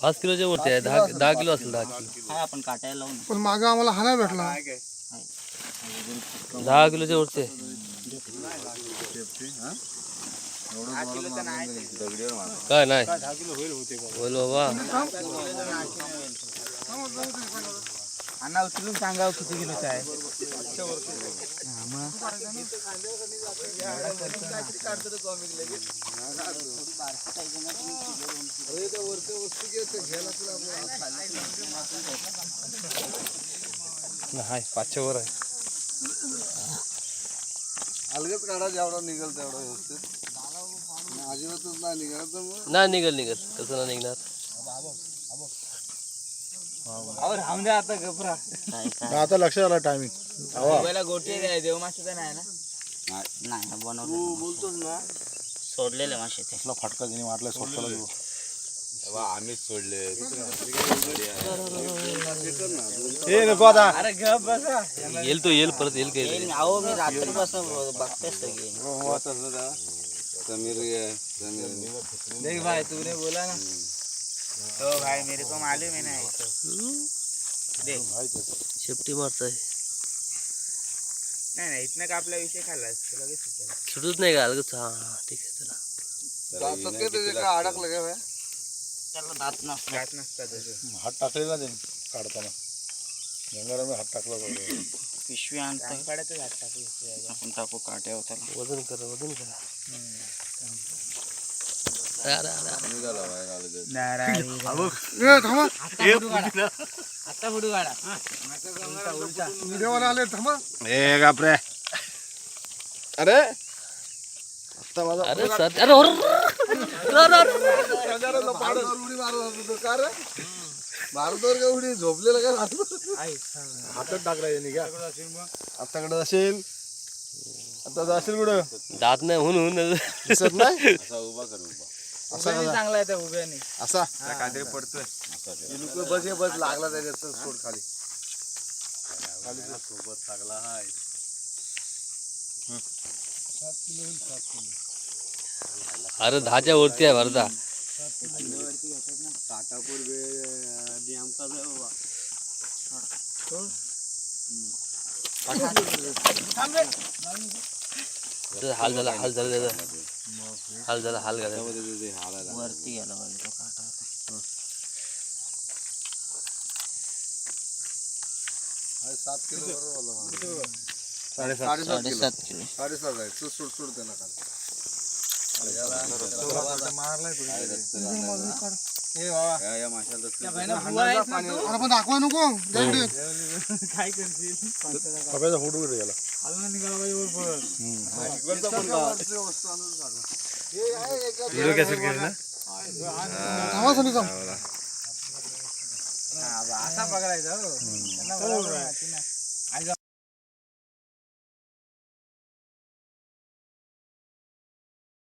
पाच किलोच्या वरती आहे दहा दहा किलो असेल दहा किलो. काय आपण काटायला लावून. पण मागं आम्हाला हा नाही भेटला. दहा किलोच्या वरती आहे. काय नाही? बोल बाबा. अण्णा उचलून सांगा किती किलोचा आहे. हाय पाचशे वर आहे. अलगच काढा जेवढा निघेल तेवढा व्यवस्थित. अजिबातच नाही निघाला तर मग? नाही निघल निघल. कसं नाही निघणार. राहून द्या आता लक्षात आला टायमिंग पहिला गोटी आहे देव मासे तर नाही ना? नाही बनवलं बोलतोच ना. सोडलेले मासे ते. फटका सोडला आम्हीच सोडले. हे नको आता. अरे गप बसा. येईल तो येईल परत येईल काही येईल, अहो मी रात्रीपासून सगळे. समीर ये, समीर. देख भाई तूने बोला ना. तो भाई मेरे को मालूम है ना देख। शेपटी मारताय. नाही नाही इथनं का आपला विषय खाल्ला? लगेच सुटेल. सुटत नाही का? अलगच हा ठीक आहे चला. अडकलं काय? त्याला दात नसतात दात नसतात अजून. हात टाकले ना त्यांनी काढताना. गंगाराम हात टाकला. पिशवी आणतो हात टाकू आपण टाकू काट्यावर त्याला वजन करा वजन करा. अरे, अरे, अरे. अरे सर अरे उडी का उडी झोपलेलं काय हातात टाकला यांनी का आताकडे असेल आता जाशील कुठं जात नाही म्हणून दिसत नाही असा उभा कर उभा असा कसा? चांगला आहे त्या उभ्याने. असा. काहीतरी पडतोय. लुक बस हे बस लागला त्याच्यात तर सोड खाली. सोबत लागला हाय. अरे दहाच्या वरती आहे भरता काटापूर त्याचा हाल झाला हाल झाला त्याचा हाल झाला हाल झाला वरती गेला पाहिजे तो काटा सात किलो बरोबर साडेसात साडेसात किलो साडेसात आहे सोड सोड त्याला दाखवा नको जाऊ दे. काय करशील कप्याचा फोटो कुठे गेला हलवून निघाला पाहिजे वर पळत. व्हिडिओ कॅसेट केली ना थांबा सनी थांब हा, असा पकडायचा